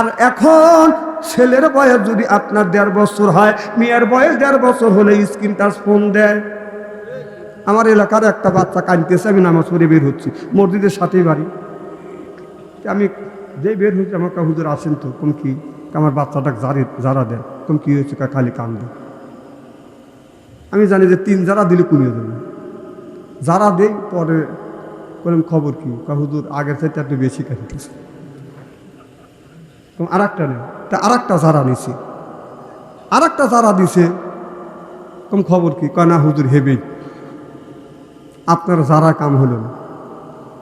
আর এখন ছেলের বয়স যদি আপনার দেড় বছর হয়, মেয়ের বয়স দেড় বছর হলে স্ক্রিন টাচ ফোন দেয়। আমার এলাকার একটা বাচ্চা কাঁদতেছে, আমি নামাজ পড়ে বের হচ্ছি। মসজিদের সাথেই বাড়ি। আমি যে বের হচ্ছি আমার হুজুর আসেন তো কোন কি? আমার বাচ্চাটা জারি যারা দেয় কোন কি হয়েছে? খালি কান্দে। আমি জানি যে তিন যারা দিলে কুড়িয়ে দেবে। যারা দেই, পরে বললাম খবর কি? কা হুজুর আগের চাইতে একটু বেশি কাঁদতেছে। আর একটা নেই তা আর একটা যারা নিছে। আর একটা যারা দিছে, কম খবর কি? কয় না, হুজুর হেবেই আপনার যারা কাম হলো না।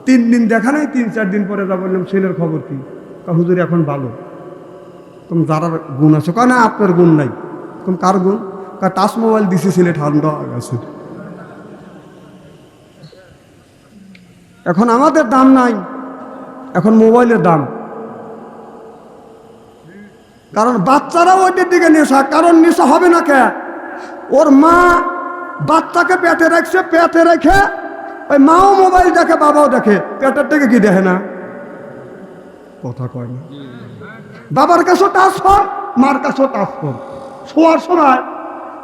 তিন দিন দেখা নাই, তিন, চার দিন পরে যা বললাম, ছেলের খবর কি? হুজুর, এখন ভালো। কম যারার গুণ আছে, কয় না, আপনার গুণ নাই। কম কার গুণ? কয়, টাচ মোবাইল দিছে ছেলে, ঠান্ডা গেছে। এখন আমাদের দাম নাই। এখন মোবাইলের দাম। কারণ বাচ্চারা ওইটার দিকে নেশা, কারণ নেশা হবে না কে? ওর মা বাচ্চাকে পেটে রাখছে, পেটে রেখে ওই মাও মোবাইল দেখে, বাবাও দেখে। পেটের থেকে কি দেখে না? কথা কয় না। বাবার কাছেও কর মার কাছেও কর শোয়ার সময়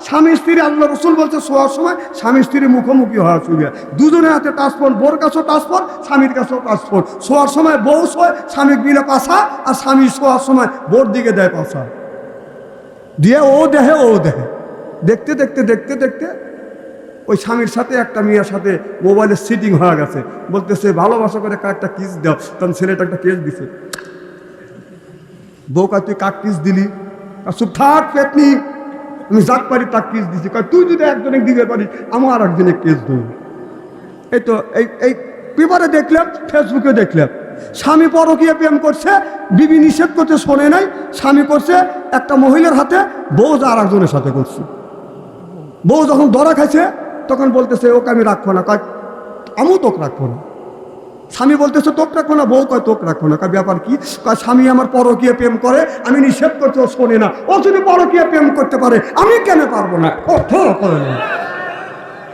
স্বামী স্ত্রী আল্লাহ রসুল বলছে, শোয়ার সময় স্বামী স্ত্রী মুখোমুখি হওয়া শুরু দুজনের হাতে ট্রান্সফার বোর কাছেও ট্রান্সফার স্বামীর কাছেও ট্রান্সফার শোয়ার সময় বউ শোয়, স্বামী দিলে পাশা আর স্বামী শোয়ার সময় বোর দিকে দেয় পাশা দিয়ে ও দেহে ও দেহে দেখতে দেখতে দেখতে দেখতে ওই স্বামীর সাথে, একটা মেয়ের সাথে মোবাইলের সিটিং হয়ে গেছে। বলতেছে, ভালোবাসা করে একটা কিস দাও। তখন ছেলেটা একটা কেস দিছে। বউ কাজ তুই কাক কিস দিলি? আর থাক, পেতনি। আমি যাক পারি, তাক কেস দিছি। কয়, তুই যদি একজনে দিতে পারিস, আমার একজনে কেস দেব। এই তো, এই এই পেপারে দেখলাম ফেসবুকে দেখলাম। স্বামী পরকীয় প্রেম করছে, বিবি নিষেধ করতে শোনে নাই। স্বামী করছে, একটা মহিলার হাতে বউ আর একজনের সাথে করছে। বউ যখন ধরা খাইছে, তখন বলতেছে, ওকে আমি রাখব না। কয় আমিও তোকে রাখব না। স্বামী বলতেছে, তোক রাখব না, বউ কয়, তোক রাখব না। কয় ব্যাপার কি? স্বামী আমার পরকীয় প্রেম করে, আমি নিষেধ করতে, ও শোনে না। ও যদি পরকীয় প্রেম করতে পারে, আমি কেন পারব না? ও করে।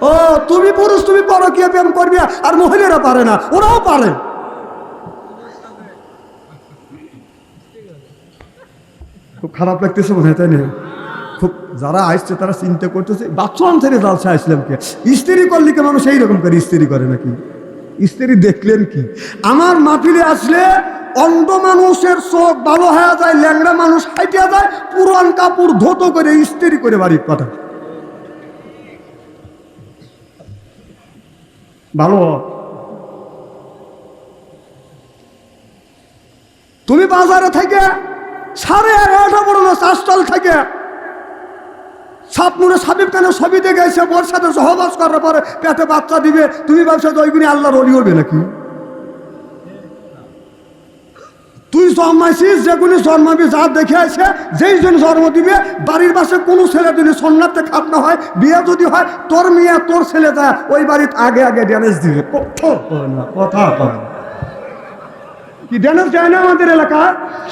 ও, তুমি পুরুষ, তুমি পরকীয় প্রেম করবে, আর মহিলারা পারে না, ওরাও পারে। খুব খারাপ লাগতেছে মনে হয়, তাই না? খুব যারা আসছে, তারা চিন্তা করতেছে, বাচ্চা ছেড়ে জালসা আসলাম কে? স্ত্রী করলে কি মানুষ এইরকম করে স্ত্রী করে নাকি? স্ত্রী দেখলেন কি? আমার মাটিলে আসলে অন্ধ মানুষের চোখ ভালো হয়ে যায়, ল্যাংড়া মানুষ হাইটিয়া যায়, পুরান কাপড় ধোত করে স্ত্রী করে বাড়ির পাঠায়। ভালো তুমি বাজারে থেকে সাড়ে এগারোটা পর্যন্ত চাষটাল থেকে সাপনুরে সাবিব কেন ছবি দেখে এসে বোর সাথে সহবাস করার পরে পেটে বাচ্চা দিবে? তুমি ব্যবসা দইগুনি আল্লাহর অলি হবে নাকি? তুই জন্মাইছিস, যেগুলি জন্মাবি, যা দেখে আছে যেই জন জন্ম দিবে, বাড়ির পাশে কোনো ছেলে যদি সন্ন্যাতে খাটনা হয়, বিয়ে যদি হয়, তোর মেয়ে তোর ছেলে যা ওই বাড়ির আগে আগে ড্যামেজ দিবে। কথা কি ড্যামেজ যায় না আমাদের এলাকা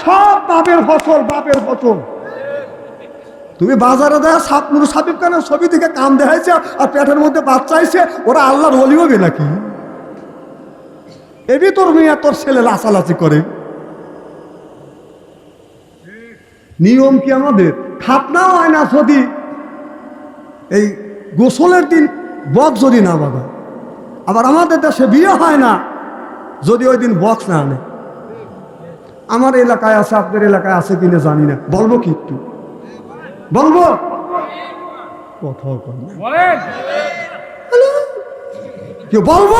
সব বাপের ফসল বাপের ফসল। তুমি বাজারে দেয় সাপ নুরু সাপিব কেন ছবি থেকে কাম দেখাইছে আর পেটের মধ্যে বাচ্চা আইছে, ওরা আল্লাহর হলি হবে নাকি? এবি তোর মেয়ে, তোর ছেলে লাচালাচি করে। নিয়ম কি আমাদের? খাতনাও হয় না যদি। এই গোসলের দিন বক্স যদি না বাবা, আবার আমাদের দেশে বিয়ে হয় না, যদি ওই দিন বক্স না আনে। আমার এলাকায় আছে, আপনার এলাকায় আছে কিনা জানি না। বলব কি একটু? বলব? কথাও কয় কি বলব?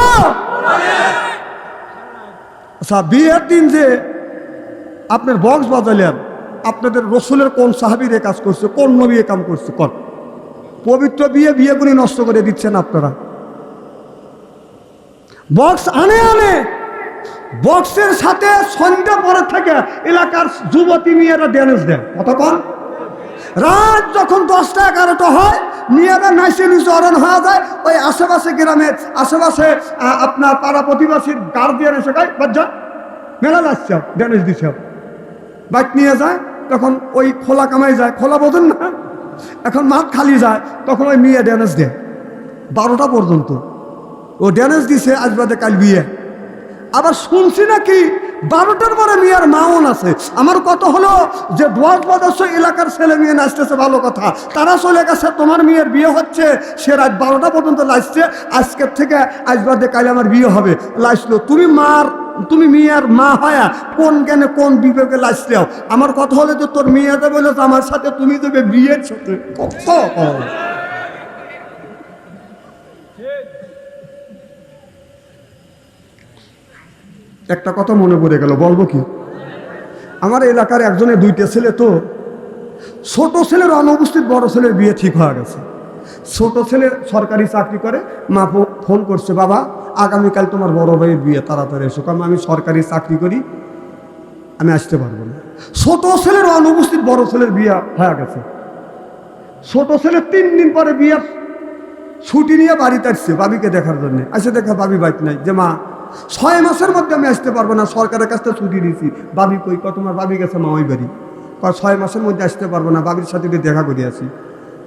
আচ্ছা বিয়ের দিন যে আপনার বক্স বাজালেন আপনাদের রসুলের কোন সাহাবির কাজ করছে কোন নবী কাম করছে কর পবিত্র বিয়ে বিয়েগুলি নষ্ট করে দিচ্ছেন আপনারা। বক্স আনে আনে। বক্সের সাথে সন্ধ্যা পরে থেকে এলাকার যুবতী মেয়েরা ড্যান্স দেয় কতক্ষণ রাত যখন দশটা এগারোটা হয় মেয়েরা নাইসে নিচে অরণ হয়ে যায়, ওই আশেপাশে গ্রামে, আশেপাশে আপনার পাড়া প্রতিবাসীর গার্জিয়ান এসে গায় বাচ্চা মেলা যাচ্ছে ড্যানেজ দিচ্ছে বাইক নিয়ে যায়, তখন ওই খোলা কামাই যায়, খোলা বোঝেন না, এখন মাঠ খালি যায়, তখন ওই মেয়ে ড্যানেজ দেয়, বারোটা পর্যন্ত, ও ড্যানেজ দিছে আজ বাদে কাল বিয়ে। আবার শুনছি নাকি বারোটার পরে মেয়ের মাউন আছে। আমার কত হলো যে দশ বদস্য এলাকার ছেলে মেয়ে নাচতেছে, ভালো কথা। তারা চলে গেছে, তোমার মেয়ের বিয়ে হচ্ছে। সে রাত বারোটা পর্যন্ত লাইসছে আজকের থেকে আজ বাদে কাল আমার বিয়ে হবে। লাইসলো তুমি মার, তুমি মেয়ের মা হয়া কোন জ্ঞানে কোন বিবেকে লাইসলেও আমার কথা হলো যে তোর মেয়েতে বলে আমার সাথে তুমি দেবে বিয়ের সাথে কত একটা কথা মনে পড়ে গেল, বলব কি? আমার এলাকার একজনের দুইটা ছেলে তো, ছোট ছেলের অনুপস্থিত বড় ছেলের বিয়ে ঠিক হয়ে গেছে। ছোট ছেলে সরকারি চাকরি করে, মা ফোন করছে, বাবা, আগামীকাল তোমার বড় ভাইয়ের বিয়ে, তাড়াতাড়ি এসো। কারণ আমি সরকারি চাকরি করি, আমি আসতে পারব না। ছোট ছেলের অনুপস্থিত বড় ছেলের বিয়ে হয়ে গেছে। ছোট ছেলে তিন দিন পরে বিয়ে ছুটি নিয়ে বাড়িতে আসছে, বাবিকে দেখার জন্য। আসে দেখা, বাবি বাইক নাই। যে, মা ছয় মাসের মধ্যে আমি আসতে পারব না, সরকারের কাছ থেকে ছুটি দিয়েছি বাবি কই কত তোমার বাবি গেছে মামাই বাড়ি। কয় ছয় মাসের মধ্যে আসতে পারব না, বাবির সাথে একটু দেখা করে আসি।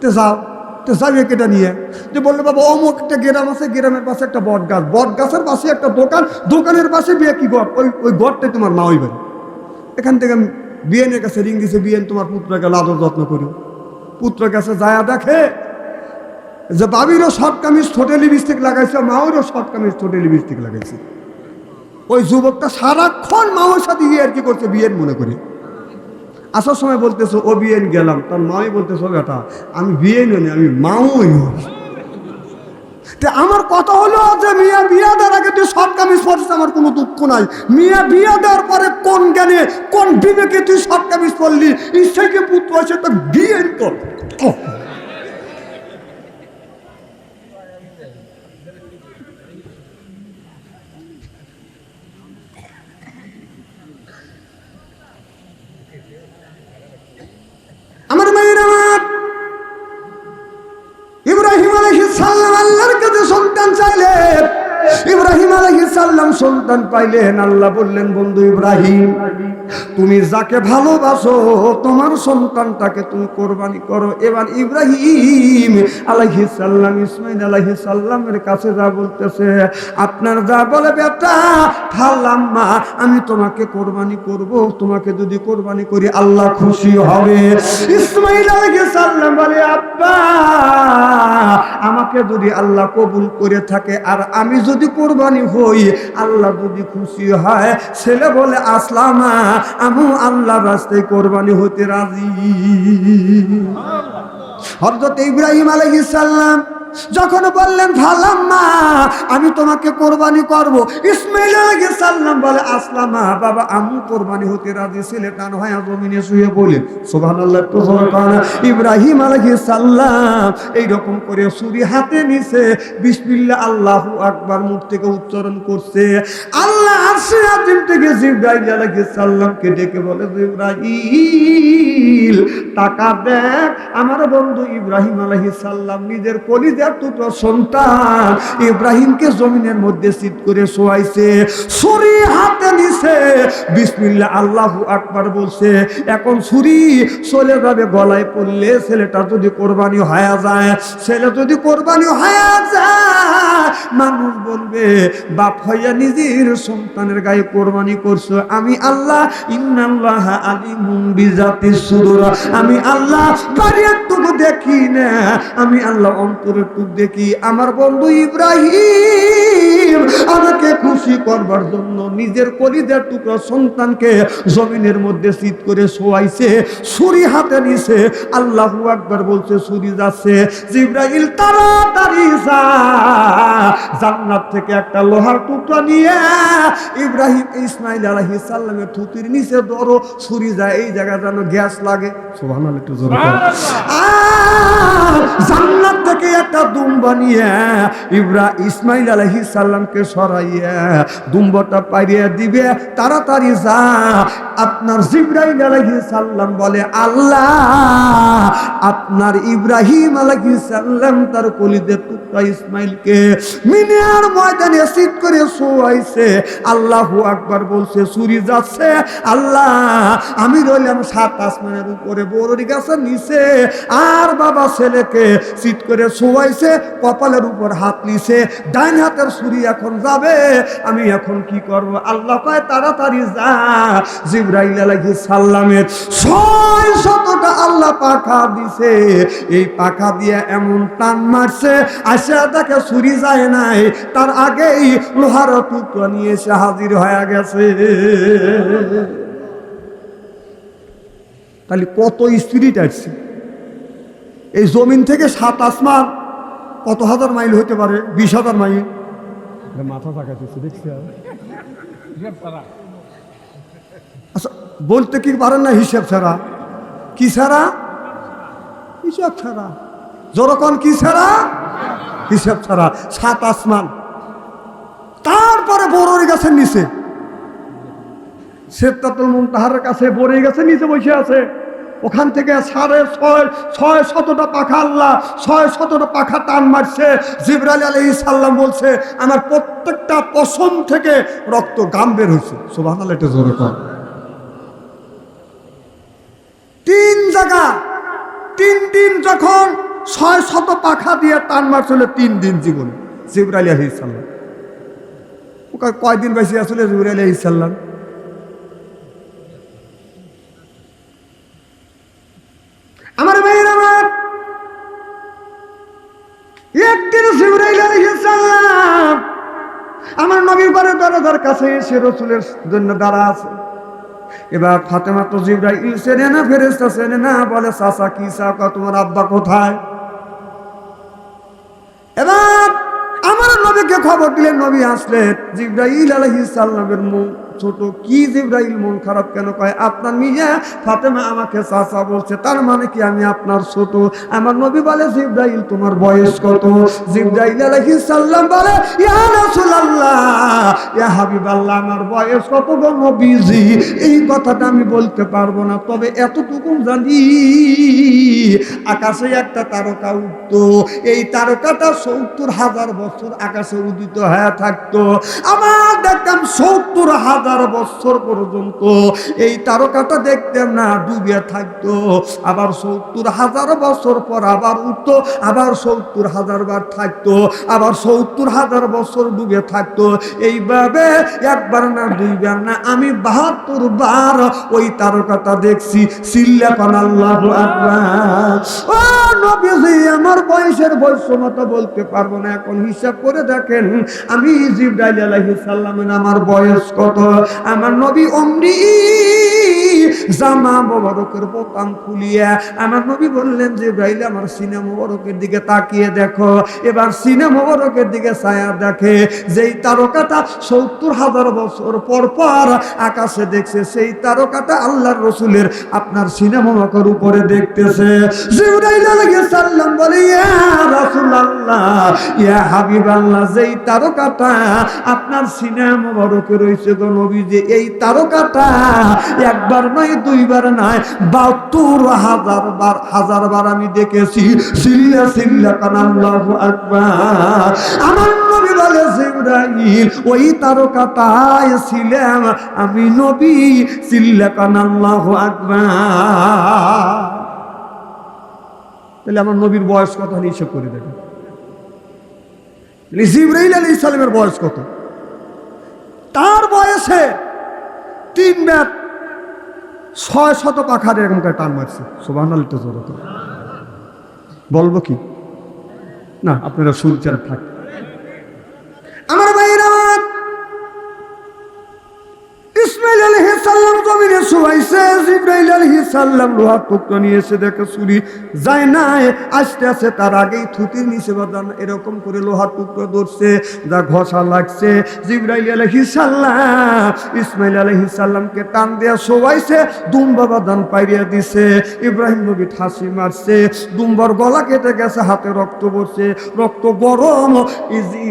তো যাও, তো যাবে কেটা নিয়ে। যে বলল, বাবা, অমুক একটা গ্রাম আছে, গ্রামের পাশে একটা বট গাছ। বট গাছের পাশে একটা দোকান, দোকানের পাশে বিয়ে কি গড় ওই ওই গড়টাই তোমার মামাই বাড়ি। এখান থেকে আমি বিয়েনের কাছে রিং দিছে বিয়েন তোমার পুত্রকে লাদর যত্ন করি পুত্র কাছে যায়া দেখে যে বাবিরও শর্ট কামিজ ছোটে লিপস্টিক লাগাইছে মাওরও শর্ট কামিজ ছোটে লিপস্টিক লাগাইছে। ওই যুবকটা সারাক্ষণ মামার সাথে গিয়ে আর কি করছে, বিয়ের মনে করে। আসার সময় বলতেছে, ও বিয়েন গেলাম। তার মাই বলতেছে, "ও বেটা, আমি বিয়ে নই, আমি মাওই নই আমার কথা হলো যে, মিয়া, বিয়া দেওয়ার আগে তুই সব কামিজ পরছিস আমার কোনো দুঃখ নাই। মিয়া, বিয়া দেওয়ার পরে কোন জ্ঞানে, কোন বিবেকে তুই শর্ট কামিজ পরলি ইচ্ছাকে পুত্র আছে? তো বিয়ে কর। পাইলে পাইলেন আল্লাহ বললেন বন্ধু ইব্রাহিম তুমি যাকে ভালোবাসো, তোমার সন্তানটাকে তুমি কোরবানি করো। এবার ইব্রাহিম আলাইহিস সালাম ইসমাইল আলাইহিস সালামের কাছে যা বলতেছে, আপনার যা বলে, বেটা ফালাম্মা আমি তোমাকে কোরবানি করব। তোমাকে যদি কোরবানি করি, আল্লাহ খুশি হবে। ইসমাইল আলাইহিস সালাম বলে, আব্বা, আমাকে যদি আল্লাহ কবুল করে থাকে, আর আমি যদি কোরবানি হই, আল্লাহ যদি খুশি হয়। ছেলে বলে, আসলামা আমি আল্লাহ রাস্তায় কোরবানি হতে রাজি। হজরত ইব্রাহিম আলাইহিস সালাম যখন বললেন ফালাম্মা আমি তোমাকে কোরবানি করব। ইসমাইল আলাইহিস সালাম বলে, আসলামা, বাবা, আমি কোরবানি হতে রাজি ছেলেটা নয় জমিনে শুয়ে বলেন সুবহানাল্লাহ কর ইব্রাহিম আলাইহিস সালাম এই রকম করে ছুরি হাতে নিছে, বিসমিল্লাহ, আল্লাহু আকবার মুখ থেকে উচ্চারণ করছে। আল্লাহ আরশে আজিম থেকে জিব্রাইল আলাইহিস সালামকে ডেকে বলে, জিব্রাইল টাকা দেখ, আমার বন্ধু ইব্রাহিম আলাইহিস সালাম নিজের কলিজার টুকরো সন্তান ইব্রাহিমকে জমিনের মধ্যে সিট করে শোয়াইছে, ছুরি হাতে নিছে। বিসমিল্লাহ, আল্লাহু আকবার বলছে, এখন ছুরি চলে যাবে গলায় পড়লে ছেলেটা যদি কোরবানি হয়ে যায়, ছেলে যদি কোরবানি হয়ে যায়, মানুষ বলবে, বাপ হইয়া নিজের সন্তানের গায়ে কোরবানি করছ। আমি আল্লাহ, ইন্নাল্লাহ আলিমুম বিজাতি সুদূর। আমি আল্লাহ বাড়ির দেখি না। আমি আল্লাহ অন্তরের টুকু দেখি আমার বন্ধু ইব্রাহিম আমাকে খুশি করবার জন্য নিজের কলিদের টুকরা সন্তানকে জমিনের মধ্যে শীত করে শোয়াইছে ছুরি হাতে নিছে আল্লাহু আকবার বলছে ছুরি যাচ্ছে। জিব্রাইল তাড়াতাড়ি যা জান্নাত থেকে একটা লোহার টুকরা নিয়ে ইব্রাহিম ইসমাইল আলাইহিস সালামের থুতির নিচে ধরো ছুরি যায় এই জায়গা যেন গ্যাস লাগে। সুবহানাল্লাহ একটু জোরে। জান্নাত থেকে একটা ইসমাইল আপনার ইব্রাহিম আলাইহিস সালাম তার কলিদের টুকরা ইসমাইলকে মিনার ময়দানে সিট করে শোয়াইছে। আল্লাহু আকবার বলছে, চুরি যাচ্ছে। আল্লাহ, আমি রইলাম সাত আসমানের উপরে। বড়ি গাছের নিচে। আর বাবা ছেলেকে সিট করে শোয়াইছে। কপালের উপর হাত নিছে ডাইন হাতের ছুরি এখন যাবে। আমি এখন কি করব? আল্লাহ কয়, তাড়াতাড়ি যা। জিব্রাইল আলাইহিস সালামের ছয় শতটা আল্লাহ পাখা দিছে। এই পাখা দিয়ে এমন টান মারছে আসা তাকে ছুরি যায় নাই। তার আগেই লোহার টুকরো নিয়ে এসে হাজির হয়ে গেছে। তাহলে কত স্পিরিট আসছে এই জমিন থেকে সাত আসমান কত হাজার মাইল হতে পারে? বিশ হাজার মাইল। মাথা থাকাচ্ছে দেখছি আচ্ছা বলতে কি পারেন না হিসেব ছাড়া? কি ছাড়া? হিসাব ছাড়া। যখন কি ছাড়া? হিসাব ছাড়া। সাত আসমান। তারপরে বড়ই গাছের নিচে। সেপ্তাতুল তাহার কাছে বড়ই গাছের নিচে বসে আছে। ওখান থেকে সাড়ে ছয় ছয় শতটা পাখা আল্লাহ, ছয় শতটা পাখা টান মারছে। জিবরালি আলী ইসাল্লাম বলছে, আমার প্রত্যেকটা পশম থেকে রক্ত গাম বের হয়েছে। সুবাহ এটা কর তিন জায়গা, তিন দিন যখন ছয় শত পাখা দিয়ে টান মারছিল তিন দিন জীবন। জিবরালি আলী সাল্লাম ওকে কয়দিন বেশি আসলে জিবরালি আলী সাল্লাম আমার ভাইয়ের আমার একদিন জিবরাইল আলাইহিস সালাম আমার নবীর ঘরে দরজার কাছে এসে রসুলের জন্য দাঁড়া আছে। এবার ফাতেমা তো জিব্রাইল চেনে না ফেরেস্তা চেনে না, বলে, চাচা, কি চাকা তোমার আব্বা কোথায়? এবার আমার নবীকে খবর দিলেন, নবী আসলেন জিব্রাইল আলাইহিস সালামের মুখ। ছোট কি জিব্রাইল মন খারাপ কেন কয়? আপনার নিজে ফাতেমা আমাকে চাচা বলছে, তার মানে কি আমি আপনার ছোট? আমার নবী বলে, জিব্রাইল, তোমার বয়স কত? জিব্রাইল আলাইহিস সালাম বলে, ইয়া এই আমি বলতে পারব না, তবে এতটুকু জানি। আকাশে একটা তারকা উঠত, এই তারকাটা সত্তর হাজার বছর আকাশে উদিত হয়ে থাকতো। আমার দেখতাম সত্তর হাজার বছর পর্যন্ত এই তারকাটা দেখতাম না ডুবে থাকতো। আবার সত্তর হাজার বছর পর আবার উঠতো, আবার সত্তর হাজার বার থাকতো, আবার সত্তর হাজার বছর ডুবে থাকতো। এইভাবে একবার না দুইবার না, আমি বাহাত্তর বার ওই তারকাটা দেখছি ও নবীজি, আমার বয়সের বৈষম্যতা বলতে পারব না, এখন হিসাব করে দেখেন, আমি জিব্রাইল আলাইহিস সালামের আমার বয়স কত? আমার নবী অমরি জামা মোবারকের বোতাম খুলিয়া আমার নবী বললেন যে ব্রাইল আমার সিনে মোবারকের দিকে তাকিয়ে দেখো। এবার সিনে মোবারকের দিকে ছায়া দেখে, যেই তারকাটা সত্তর হাজার বছর পর পর আকাশে দেখছে, সেই তারকাটা আল্লাহর রসুলের আপনার সিনে মোবারকের উপরে দেখতেছে। সালাম বলে, ইয়া হাবিবাল্লাহ, যেই তারকাটা আপনার সিনে মোবারকে রয়েছে নবী যে এই তারকাটা একবার নয় দুইবার নয় বাহাত্তর হাজার বার হাজার বার আমি দেখেছি সিল্লা সিল্লা কানাল্লাহু আকবার। আমার ছিলাম আমি নবী কানাল্লাহু তাহলে আমার নবীর বয়স কত? হিসেব করে জিব্রাইল আলী ইসলামের বয়স কত? তার বয়সে তিন ব্যাট ছয় শত পাখার এরকম করে টান মারছে। সোভান বলব কি? না, আপনারা শুনছেন থাক। আমার ভাইয়ের ইসমাইল আলাইহিস সালাম জমিনে শুয়াইছে, জিব্রাইল আলাইহিস সালাম লোহার টুকরো নিয়ে এসে দেখে চুরি যায় না আস্তে আস্তে তার আগেই থুতির নিচে বাদান এরকম করে লোহার টুকরো ধরছে, যা ঘষা লাগছে। জিব্রাইল আলাইহিস সালাম ইসমাইল আলাইহিস সালামকে টান দেয়া শোয়াইছে, দুম্বা বাদান পাইরিয়া দিছে। ইব্রাহিম নবী ঠাসি মারছে, দুম্বার গলা কেটে গেছে, হাতে রক্ত পড়ছে। রক্ত গরম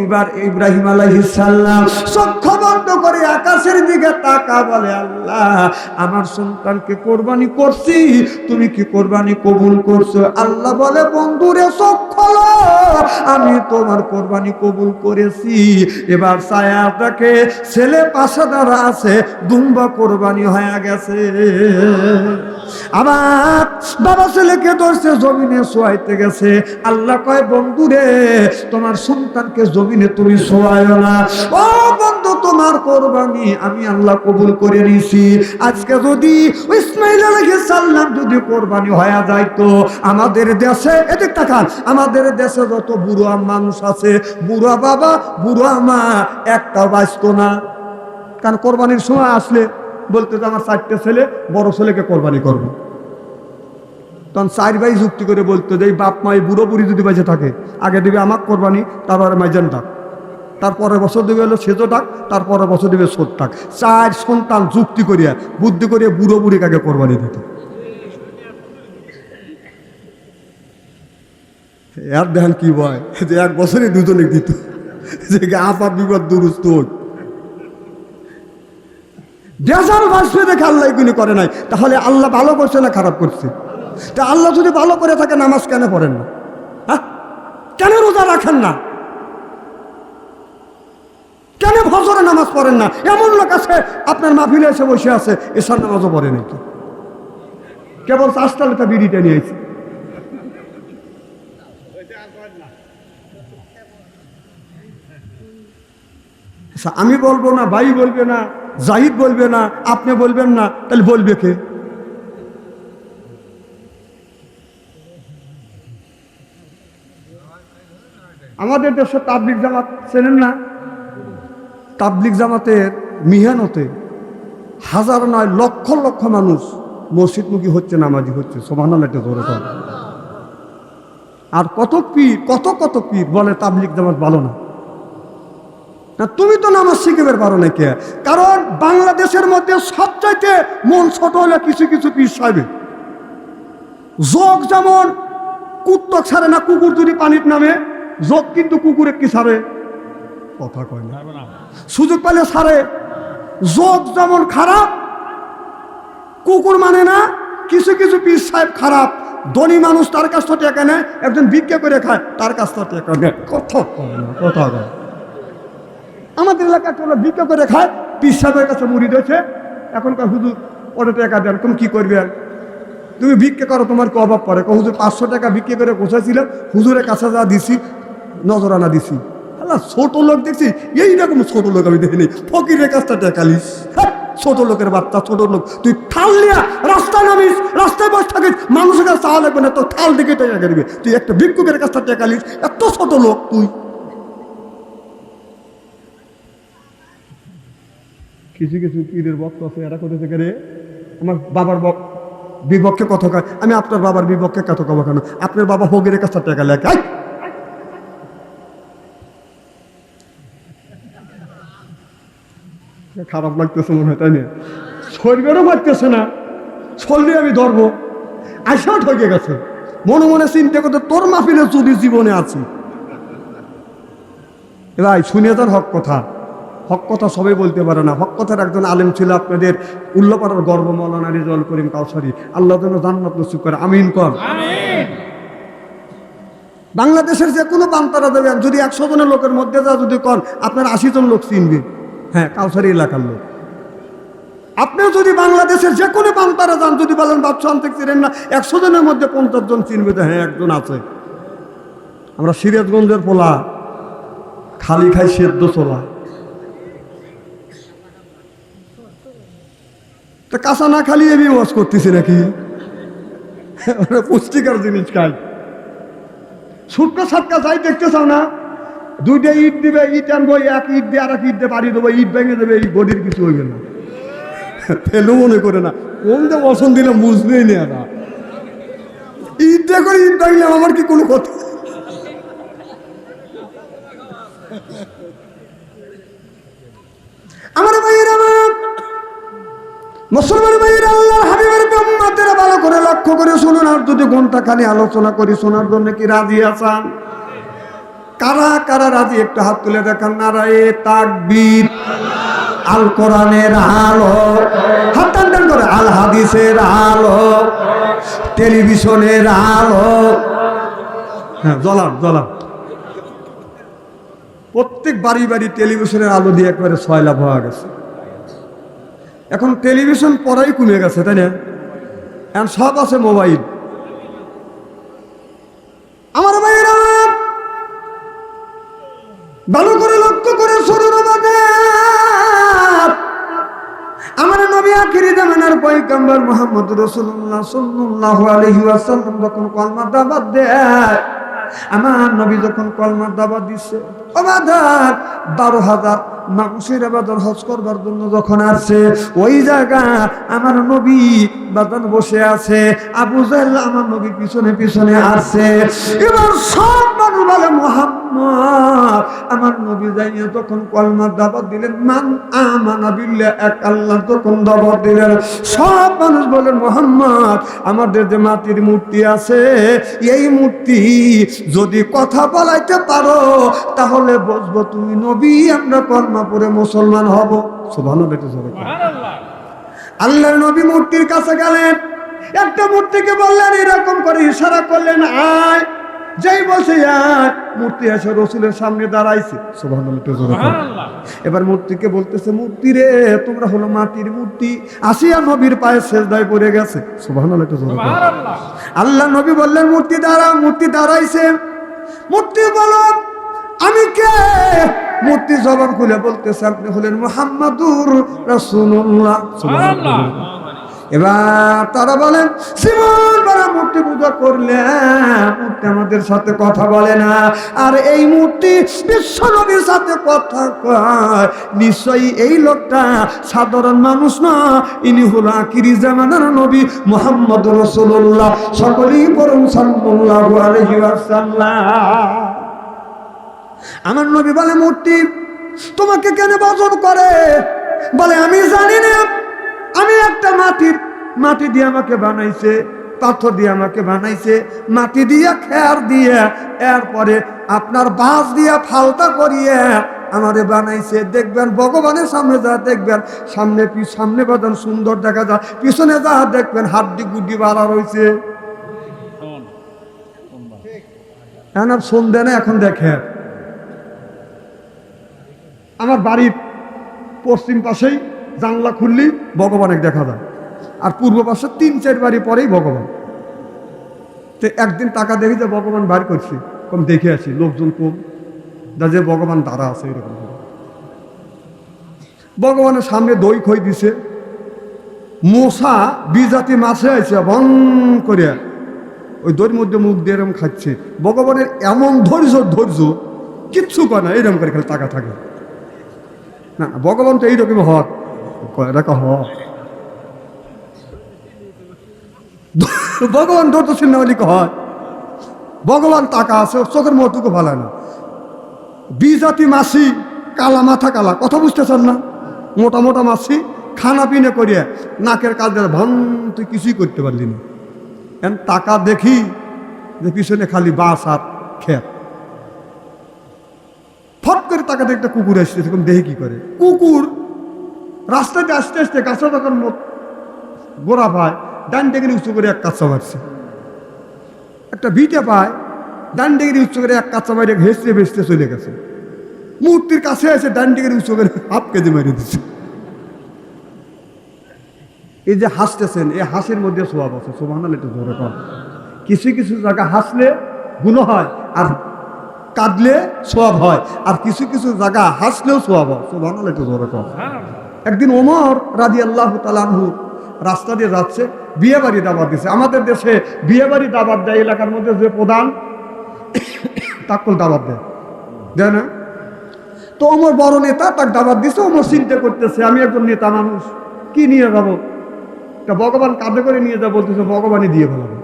এবার ইব্রাহিম আলাইহিস সালাম চক্ষু বন্ধ করে আকাশের দিকে তাকা বলে, আল্লাহ, আমার সন্তানকে কোরবানি করছি, তুমি কি কোরবানি কবুল করছ? আল্লাহ বলে, বন্ধুরে চক্ষল আমি তোমার কোরবানি কবুল করেছি। এবার ছায়া দেখে ছেলে পাশে দ্বারা আছে, দুম্বা কোরবানি হয়ে গেছে। আবার বাবা ছেলেকে ধরছে, জমিনে শোয়াইতে গেছে। আল্লাহ কয়, বন্ধু রে, তোমার সন্তানকে জমিনে তুমি শোয়ায় না। ও বন্ধু, তোমার কোরবানি আমি আল্লাহ কবুল করে নিছি আজকে যদি ইসমাইল আলাইহিস সালাম যদি কোরবানি হয়ে যায় তো আমাদের দেশে, এদিক তাকান, আমাদের দেশে যত বুড়ো মানুষ আছে, বুড়া বাবা, বুড়া মা একটা বাঁচতো না। কারণ কোরবানির সময় আসলে বলতে যে আমার চারটে ছেলে, বড় ছেলেকে কোরবানি করব। তখন চার ভাই যুক্তি করে বলতো যে, এই বাপ মা, এই বুড়ো বুড়ি যদি বেঁচে থাকে, আগে দিবে আমার কোরবানি, তারপরে মাইজান ডাক। তারপরের বছর দেবে হলো সেজো ডাক তারপরের বছর দেবে সোদ ডাক। চার সন্তান যুক্তি করিয়া, বুদ্ধি করিয়া বুড়ো বুড়ি কাকে কোরবানি দিত। আর দেখেন কি বয়, যে এক বছরে দুজনে দিত। যে আপা বিপদ দুরুস্ত হোক। বেজার বাঁচবে দেখে আল্লাহ এগুলি করে নাই। তাহলে আল্লাহ ভালো করছে না খারাপ করছে? তা আল্লাহ যদি ভালো করে থাকে নামাজ কেন পড়েন না? হ্যাঁ? কেন রোজা রাখেন না? কেন ফজরে নামাজ পড়েন না? এমন লোক আছে আপনার মাহফিলে এসে বসে আছে এসার নামাজও পড়ে নাকি কেবল চাষটালেটা বিড়িটা নিয়েছে আচ্ছা, আমি বলব না ভাই বলবে না। জাহিদ বলবে না, আপনি বলবেন না, তাহলে বলবে কে? আমাদের দেশে তাবলিক জামাত চেনেন না? তাবলিক জামাতের মিহানতে হাজার নয় লক্ষ লক্ষ মানুষ মসজিদমুখী হচ্ছে, নামাজি হচ্ছে সমান এটা ধরে আর কত পীর, কত কত পীর বলে তাবলিক জামাত ভালো না। না তুমি তো নামাজ শিখবে পারো না কে? কারণ বাংলাদেশের মধ্যে সবচাইতে মন ছোট হলে কিছু কিছু পীর সাহেবে। যোগ যেমন কুত্তক ছাড়ে না কুকুর যদি পানির নামে যোগ কিন্তু কুকুরে কি ছাড়ে কথা কয় না। সুযোগ পেলে ছাড়ে যোগ যেমন খারাপ কুকুর মানে না কিছু কিছু পীর সাহেব খারাপ। ধনী মানুষ তার কাছ থেকে নেয় একজন ভিক্ষা করে খায় তার কাছ থেকে নেয় কথা কথা কয় আমাদের এলাকায় একটা ভিক্ষা করে খায় পীর সাহেবের কাছে মুড়ি দিয়েছে। এখনকার হুজুর ওটা টাকা দেন তুমি কী করবে? তুমি ভিক্ষা করো তোমার কি অভাব পড়ে? হুজুর পাঁচশো টাকা বিক্রি করে বসেছিলাম হুজুরের কাছে যা দিছি নজরানা দিছি। আল্লাহ ছোট লোক দেখছি এইরকম ছোট লোক আমি দেখিনি। ফকিরের কাছটা টাকা লিস হ্যাঁ, ছোট লোকের বাচ্চা ছোট লোক। তুই থাল নিয়ে রাস্তায় নামিস রাস্তায় বসে থাকিস মানুষের কাছে চাওয়া লাগবে না তো থাল দিকে টাকা করবে তুই একটা ভিক্ষুকের কাছটা টাকা লিস এত ছোট লোক তুই। কিছু কিছু পীরের বক্ত আছে, এরা থেকে রে, আমার বাবার বক বিপক্ষে কথা কয় আমি আপনার বাবার বিপক্ষে কত কব কেন? আপনার বাবা হোগের কাছে টাকা লেখে! খারাপ লাগতেছে মনে হয়, তাই না? শরীরেরও মারতেছে না ছললে আমি ধরবো, আইসাও ঠকে গেছে। মনে মনে চিন্তা করতে, তোর মাফিলে চুরি জীবনে আছি। ভাই শুনে যান হক কথা। হক কথা সবাই বলতে পারে না। হক কথার একজন আলেম ছিল আপনাদের উল্লাপাড়ার গর্ব মৌলানা রিজল করিম কাউসারি। আল্লাহ যেন জান্নাত নসিব করে। আমিন কর বাংলাদেশের যে কোনো বান্তারা দেবেন যদি একশো জনের লোকের মধ্যে যা যদি কন আপনার আশি জন লোক চিনবে। হ্যাঁ কাউসারি এলাকার লোক। আপনিও যদি বাংলাদেশের যে কোনো বান্তারা যান যদি বলেন বাদশাহ থেকে চিনেন না। একশো জনের মধ্যে পঞ্চাশ জন চিনবে তো হ্যাঁ একজন আছে। আমরা সিরাজগঞ্জের পোলা খালি খাই সেদ্ধ চোলা তা কাঁচা না খালি আমি ওয়াজ করতেছি নাকি? পুষ্টিকর জিনিস খাই ছুটকা ছাটকা যাই দেখতে চাও না? দুইটা ইট দিবে, ইট আনব, এক ইট দিয়ে আর এক ইট দিয়ে বাড়ি দেবো, ইট ভেঙে দেবে, এই বডির কিছু হইবে না। ফেলু মনে করে না। কোন যে বসন দিলে বুঝবেই না ইট দিয়ে করে ইট ভাঙলে আমার কি কোনো কথা আমার ভাইয়ের আমার মুসলমান ভাইয়ের আল্লাহ হাবিবের ব্রহ্মাতেরা ভালো করে লক্ষ্য করে শুনুন আর যদি ঘণ্টা খালি আলোচনা করি, শোনার জন্য কি রাজি আছেন? কারা কারা রাজি? একটু হাত তুলে দেখান, নারায়ে তাকবীর। আল কোরআনের আলো, হাত টান টান করে। আল হাদিসের আলো, টেলিভিশনের আলো। হ্যাঁ জ্বলান জ্বলান। প্রত্যেক বাড়ি বাড়ি টেলিভিশনের আলো দিয়ে একবারে সয়লাভ হয়ে গেছে। এখন টেলিভিশন পড়াই কমে গেছে, তাই না? এখন সব আছে মোবাইল। আমার ভাইয়েরা, ভালো করে লক্ষ্য করে শরীর আমার নবী আখিরি জামানার পয়গম্বর মোহাম্মদ রাসূলুল্লাহ সাল্লাল্লাহু আলাইহি ওয়াসাল্লাম যখন কলমার দাওয়াত দেয় আমার নবী যখন কলমার দাবা দিচ্ছে অবাধার বারো হাজার মানুষের আবাদর হজ করবার জন্য যখন আসছে, ওই জায়গা আমার নবী বাদান বসে আছে, আবু জাহেল আমার নবী পিছনে পিছনে আসছে। এবার সব বলে মোহাম্মদ। আমার নবী যাইয়া তখন কলমার দাবাত দিলেন মান আমানা বিল্লাহ এক আল্লাহ তখন দাবাত দিলেন সব মানুষ বলেন মোহাম্মদ আমাদের যে মাটির মূর্তি আছে এই মূর্তি যদি কথা বলাইতে পারো তাহলে বসবো তুমি নবী আমরা কর্মা পরে মুসলমান হব। সুভানো বেটে কর। আল্লাহর নবী মূর্তির কাছে গেলেন একটা মূর্তিকে বললেন এরকম করে ইশারা করলেন আয়। যেই বসে আয় মূর্তি এসে রসুলের সামনে দাঁড়াইছে। এবার মূর্তিকে বলতেছে মূর্তি রে তোমরা হলো মাটির মূর্তি। আসিয়া নবীর পায়ে শেষদায় পড়ে গেছে। আল্লাহ নবী বললেন মূর্তি দাঁড়া মূর্তি দাঁড়াইছে। মূর্তি বলো আমি কে? মূর্তি জবান খুলে বলতেছে আপনি হলেন মোহাম্মদুর সুবহানাল্লাহ। এবার তারা বলেন, সিমন বারা মূর্তি পূজা করলে মূর্তি আমাদের সাথে কথা বলে না। আর এই মূর্তি বিশ্বনবীর সাথে কথা কয়। নিশ্চয়ই এই লোকটা সাধারণ মানুষ না। ইনি হলো আকিরি জামানার নবী মোহাম্মদ রসুল্লাহ সকলেই আলাইহি ওয়াসাল্লাম। আমার নবী বলে, মূর্তি তোমাকে কেন বজন করে? বলে, আমি জানি না। আমি একটা মাটির মাটি দিয়ে আমাকে বানাইছে, পাথর দিয়ে আমাকে বানাইছে, মাটি দিয়ে খেয়ার দিয়ে, এরপরে আপনার বাঁশ দিয়ে ফালতা করিয়ে আমারে বানাইছে। দেখবেন, ভগবানের সামনে যা দেখবেন, সামনে সামনে বাদান সুন্দর দেখা যায়, পিছনে যা দেখবেন, হাড্ডি গুড্ডি বাড়া রয়েছে আর শুনবে না, এখন দেখে। আমার বাড়ির পশ্চিম পাশেই। জানলা খুললি ভগবানের দেখা যায়। আর পূর্ব পাশে তিন, চার বাড়ি পরেই ভগবান। তো একদিন টাকা দেখি যে ভগবান বার করছি, কম দেখে আসি, লোকজন কম। যা যে ভগবান দাঁড়া আছে এরকম ভগবানের সামনে দই খই দিছে। মশা বিজাতি মাছে আছে ভং করে ওই দইয়ের মধ্যে মুখ দিয়ে এরকম খাচ্ছে। ভগবানের এমন ধৈর্য ধৈর্য, কিচ্ছু করে না এরকম করে খালি টাকা থাকে। না ভগবান তো এইরকম হক এটা হক ভগবান ধৈর্যশীল না হলে হয়। ভগবান টাকা আছে, চোখের মতুকে ভালো না বিজাতি মাসি কালা মাথা কালা, কথা বুঝতেছেন না? মোটা মোটা মাসি খানা পিনে করিয়া নাকের কাজ ভান, তুই কিছুই করতে পারলি না। টাকা দেখি, যে পিছনে খালি বাস আর খেত। ফট করে তাকে একটা কুকুর আসছে এরকম দেখে কি করে? কুকুর রাস্তাতে আসতে আসতে যখন মো- গোড়া পায়, ডান ডেগেরি উঁচু করে এক কাঁচা মারছে একটা ভিটে পায়, ডান ডেগেরি উঁচু করে এক কাঁচা মারে ভেসতে ভেসতে চলে গেছে। মূর্তির কাছে এসে ডান ডেগেরি উঁচু করে হাফ কেজি মারি দিচ্ছে এই যে হাসতেছেন, এই হাসির মধ্যে সোয়াব আছে সোভানাল একটু ধরে কম কিছু কিছু জায়গা হাসলে গুণ হয় আর কাঁদলে সোয়াব হয়, আর কিছু কিছু জায়গা হাসলেও সোয়াব হয় সোভানাল একটু ধরে কম একদিন ওমর রাজি আল্লাহ তালানহু রাস্তা দিয়ে যাচ্ছে বিয়ে বাড়ি দাবার দিছে। আমাদের দেশে বিয়ে বাড়ি দাবার দেয়, এলাকার মধ্যে যে প্রধান তাকল দাবার দেয়। দেয় না? তো ওমর বড় নেতা তার দাবার দিছে, ওমর চিন্তা করতেছে, আমি একজন নেতা মানুষ, কি নিয়ে যাব? তা ভগবান কাঁধে করে নিয়ে যা বলতেছে, ভগবানই দিয়ে ফেলাবো।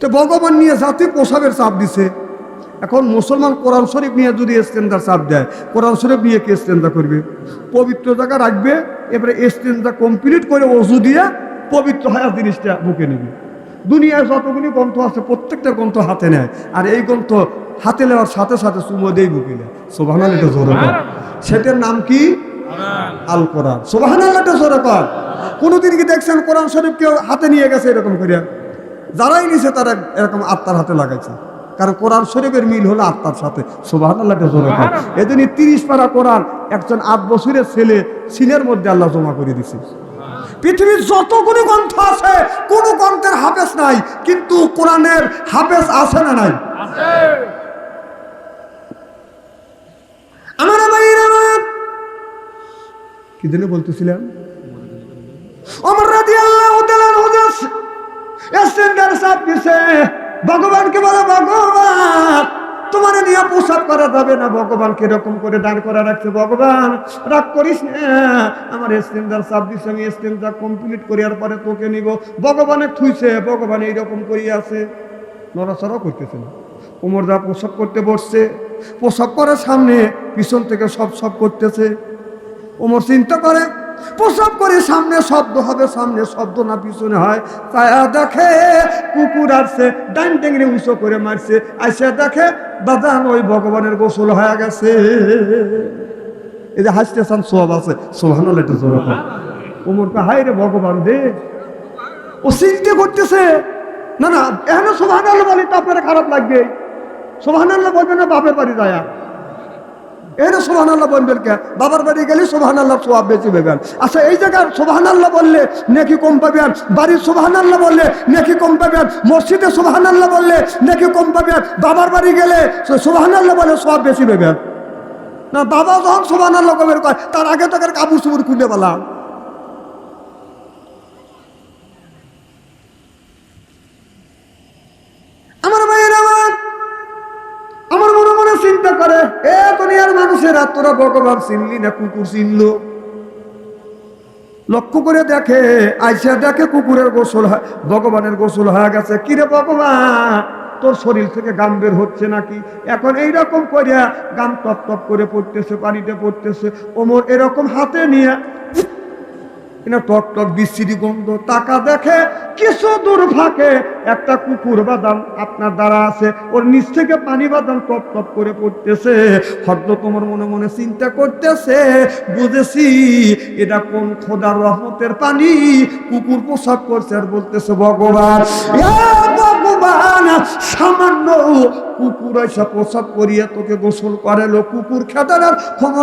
তো ভগবান নিয়ে যাতে পোশাকের চাপ দিছে। এখন মুসলমান কোরআন শরীফ নিয়ে যদি স্টেন্দার চাপ দেয়, কোরআন শরীফ নিয়ে কে স্টেন্দা করবে? পবিত্র জায়গা রাখবে, এবারে স্টেন্দা কমপ্লিট করে ওষুধ দিয়ে পবিত্র হায়া জিনিসটা বুকে নেবে। দুনিয়ায় যতগুলি গ্রন্থ আছে, প্রত্যেকটা গ্রন্থ হাতে নেয়। আর এই গ্রন্থ হাতে নেওয়ার সাথে সাথে চুমো দেই বুকে নেয়। সোভান এটা জোরে। সেটার নাম কি? আল কোরআন সোভান আল্লাহটা জোরে কর। কোনোদিন কি দেখছেন কোরআন শরীফ কেউ হাতে নিয়ে গেছে এরকম করিয়া? যারাই নিছে তারা এরকম আত্মার হাতে লাগাইছে। কারণ কোরআন শরীফের মিল হলো আত্মার সাথে। আল্লাহটা কর এদিনই তিরিশ পারা কোরআন একজন আট বছরের ছেলে সিনের মধ্যে আল্লাহ জমা করে দিছে। পৃথিবীর যতগুলি গ্রন্থ আছে কোনো গ্রন্থের হাফেজ নাই কিন্তু কোরআনের হাফেজ আছে না নাই? আমার কি দিনে বলতেছিলাম? অমর রাজি আল্লাহ সাপ দিছে ভগবানকে বলে, ভগবান, তোমার নিয়ে পোশাক করা যাবে না। ভগবান কীরকম করে দাঁড় করা রাখছে। ভগবান, রাগ করিস না। আমার স্টেন্ডার দিছে আমি স্টেন্ডার কমপ্লিট করিয়ার পরে তোকে নিব। ভগবানে থুইছে, ভগবান এইরকম আছে নড়াচড়াও করতেছে না। উমর দা প্রসব করতে বসছে প্রসব করার সামনে পিছন থেকে সব সব করতেছে। ওমর চিন্তা করে প্রসব করে সামনে শব্দ হবে, সামনে শব্দ না, পিছনে হয়। তাই দেখে কুকুর আসছে ডান টেঙ্গরে উঁচু করে মারছে। আসে দেখে, দাদা, ওই ভগবানের গোসল হয়ে গেছে। এই যে হাসতেছান সব আছে। সোহান ওমরকে হাই রে ভগবান দে ও চিন্তা করতেছে, না না, এখানে সোহান আল্লাহ বলি তো আপনারা খারাপ লাগবে। সোহান আল্লাহ বলবে না, বাপের বাড়ি যায় এর সোহান আল্লাহ বলবেন কে? বাবার বাড়ি গেলে সোহান আল্লাহ সোয়াব বেশি পাবেন। আচ্ছা এই জায়গার সোহান আল্লাহ বললে নেকি কম পাবেন। বাড়ির সোহান আল্লাহ বললে নেকি কম পাবেন। মসজিদে সোহান আল্লাহ বললে নেকি কম পাবেন। বাবার বাড়ি গেলে সোহান আল্লাহ বলে সোয়াব বেশি পাবেন। না, বাবা যখন সোহান আল্লাহ কবের কয়, তার আগে তো কাপড় চুপুর খুলে পেলাম। আমার চিন্তা করে, এ দুনিয়ার মানুষেরা, তোরা ভগবান চিনলি না কুকুর চিনল? লক্ষ্য করে দেখে, আইসা দেখে কুকুরের গোসল ভগবানের গোসল হয়ে গেছে। কিরে ভগবান, তোর শরীর থেকে গাম বের হচ্ছে নাকি? এখন এইরকম করিয়া গাম টপ টপ করে পড়তেছে, পানিতে পড়তেছে। ওমর এরকম হাতে নিয়ে টক টক বিশ্রী দূর একটা কুকুর বাদাম দ্বারা আছে। পানি বাদাম টপ টপ করে বুঝেছি এটা কোন খোদার রহমতের পানি? কুকুর পোশাক করছে আর বলতেছে, ভগবান ভগবান, সামান্য কুকুর পোশাক করিয়া তোকে গোসল করালো। কুকুর খেতার ক্ষমতা